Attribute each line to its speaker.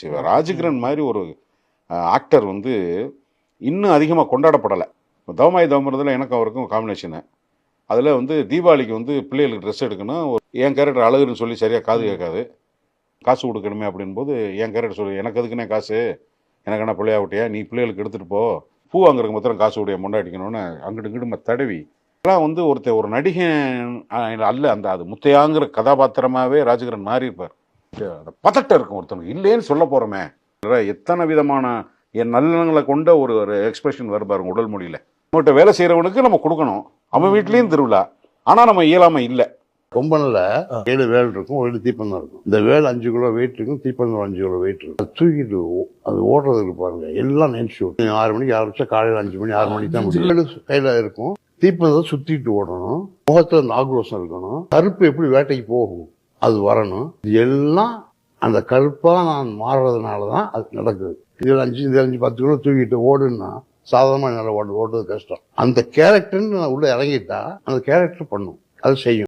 Speaker 1: செய்வார். ராஜகிரண் மாதிரி ஒரு ஆக்டர் வந்து இன்னும் அதிகமாக கொண்டாடப்படலை. தவமாய் தவமரத்தில் எனக்கு அவருக்கும் காம்பினேஷனு அதில் வந்து தீபாவளிக்கு வந்து பிள்ளைகளுக்கு ட்ரெஸ் எடுக்கணும். என் கேரக்டர் அழகுன்னு சொல்லி சரியாக காது கேட்காது. காசு கொடுக்கணுமே அப்படின்போது என் கேரக்டர் சொல்லி எனக்கு எதுக்குண்ணே காசு? எனக்கு என்ன பிள்ளையா விட்டியா நீ பிள்ளைகளுக்கு எடுத்துகிட்டு போ. பூ வாங்குறதுக்கு மாத்திரம் காசு உடைய முண்டாடிக்கணும்னு அங்கிட்டு இங்கிட்டு தடவி. இதெல்லாம் வந்து ஒருத்தர் ஒரு நடிகன் அல்ல அந்த அது முத்தையாங்கிற கதாபாத்திரமாவே ராஜகிரண் மாறி இருப்பார் அந்த பதட்டம் இருக்கும் ஒருத்தனுக்கு. இல்லைன்னு சொல்ல போறோமே. எத்தனை விதமான என் நல்லங்களை கொண்ட ஒரு ஒரு எக்ஸ்பிரஷன் வரும் பாருங்க உடல் மொழியில. நம்மகிட்ட வேலை செய்யறவனுக்கு நம்ம கொடுக்கணும். அவன் வீட்லயும் திருவிழா. ஆனா நம்ம இயலாம இல்லை.
Speaker 2: கொம்பனில் ஏழு வேல் இருக்கும் ஒரு தீப்பந்தம் இருக்கும். இந்த வேல் அஞ்சு கிலோ வெயிட் இருக்கும் தீப்பந்தம் அஞ்சு கிலோ வெயிட் இருக்கும். அது தூக்கிட்டு ஓ- அது ஓடுறதுக்கு பாருங்க எல்லாம் நைட் ஷூட் ஆறு மணிக்கு ஆரம்பிச்சா காலையில் அஞ்சு மணி ஆறு மணிக்கு தான் முடியும். கையில் இருக்கும். தீப்பந்தத்தை சுத்திட்டு ஓடணும். முகத்துல ஆக்ரோஷம் இருக்கணும். கருப்பு எப்படி வேட்டைக்கு போகும்? அது வரணும். இது எல்லாம் அந்த கருப்பாக நான் மாறுறதுனால தான் அது நடக்குது. இதில் அஞ்சு இது அஞ்சு பத்து கிலோ தூக்கிட்டு ஓடுன்னா சாதாரணமாக என்னால் ஓடு ஓடுறது கஷ்டம். அந்த கேரக்டர்னு நான் உள்ளே இறங்கிட்டா அந்த கேரக்டர் பண்ணும். அது செய்யும்.